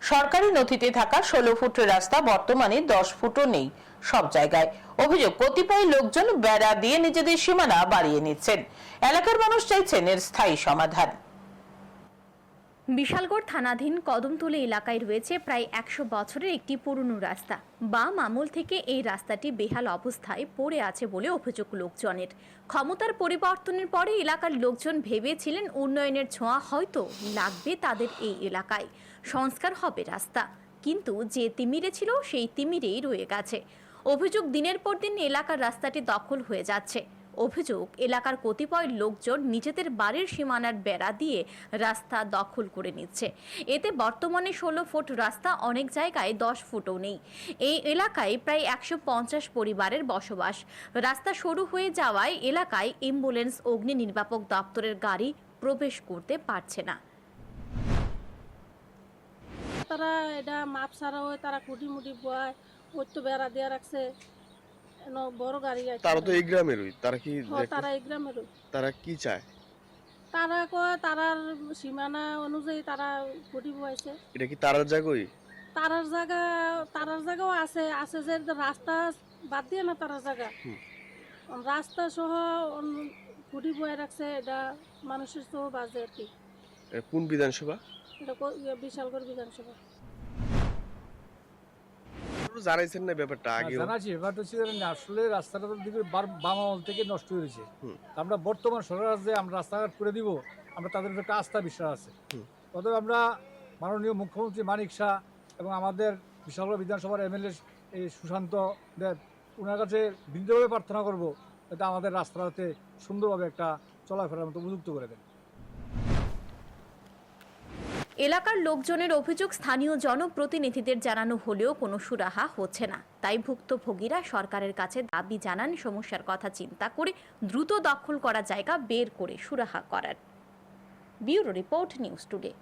সরকারি নথিতে থাকা ষোলো ফুট রাস্তা বর্তমানে দশ ফুটও নেই সব জায়গায়। অভিযোগ, কতিপয় লোকজন বেড়া দিয়ে নিজেদের সীমানা বাড়িয়ে নিচ্ছেন। এলাকার মানুষ চাইছেন এর স্থায়ী সমাধান। বিশালগড় থানাধীন কদমতলী এলাকায় রয়েছে প্রায় একশো বছরের একটি পুরনো রাস্তা। বাম আমল থেকে এই রাস্তাটি বেহাল অবস্থায় পড়ে আছে বলে অভিযোগ লোকজনের। ক্ষমতার পরিবর্তনের পরে এলাকার লোকজন ভেবেছিলেন উন্নয়নের ছোঁয়া হয়তো লাগবে তাদের এই এলাকায়। সংস্কার হবে রাস্তা। কিন্তু যে তিমিরে ছিল, সেই তিমিরেই রয়ে গেছে। অভিযোগ দিনের পর দিন এলাকার রাস্তাটি দখল হয়ে যাচ্ছে। অভিযোগ, এলাকার কতিপয় লোকজন নিজেদের বাড়ির সীমানার বেড়া দিয়ে রাস্তা দখল করে নিচ্ছে। এতে বর্তমানে ষোলো ফুট রাস্তা, অনেক জায়গায় দশ ফুটও নেই। এই এলাকায় প্রায় একশো পঞ্চাশ পরিবারের বসবাস। রাস্তা সরু হয়ে যাওয়ায় এলাকায় অ্যাম্বুলেন্স, অগ্নি নির্বাপক দপ্তরের গাড়ি প্রবেশ করতে পারছে না। তারা এটা মাপ ছাড়া হয় তারা কুটি মুটি বয়, ওই তো বেড়া দেওয়া রাখছে। বড় গাড়ি আছে। তারা তো এই গ্রামেরই তারা কি তারা এই গ্রামের তারা কি চায়? তারা কয় তারার সীমানা অনুযায়ী তারা কুটি বয়াইছে এটা কি তারার জায়গায় তারার জায়গা তারার জায়গাও আছে আছে যে রাস্তা বাদ দিয়ে না তারার জায়গা। রাস্তা সহ কুটি বয়ে রাখছে এটা মানুষের সহ বাজে আর কি। কোন বিধানসভা? এটা ইয়ে বিশালগড় বিধানসভা। আপনারা জানাইছেন না ব্যাপারটা আগে জানাচ্ছি ব্যাপারটা হচ্ছে আসলে রাস্তাটা দিকে বাম আমল থেকে নষ্ট হয়েছে। আমরা বর্তমান সরকার যে আমরা রাস্তাঘাট করে দিব আমরা তাদের উপর একটা আস্থা বিশ্বাস আছে। অতএব আমরা মাননীয় মুখ্যমন্ত্রী মানিক শাহ এবং আমাদের বিশালগড় বিধানসভার এমএলএ এই সুশান্ত দেব ওনার কাছে বিনীতভাবে প্রার্থনা করব যাতে আমাদের রাস্তাটাতে সুন্দরভাবে একটা চলাফেরার মতো উপযুক্ত করে দেন এলাকার লোকজনের অভিযোগ স্থানীয় জনপ্রতিনিধিদের জানানো হলেও কোনো সুরাহা হচ্ছে না। তাই ভুক্তভোগীরা সরকারের কাছে দাবি জানান, সমস্যার কথা চিন্তা করে দ্রুত দখল করা জায়গা বের করে সুরাহা করার। Bureau report, news today.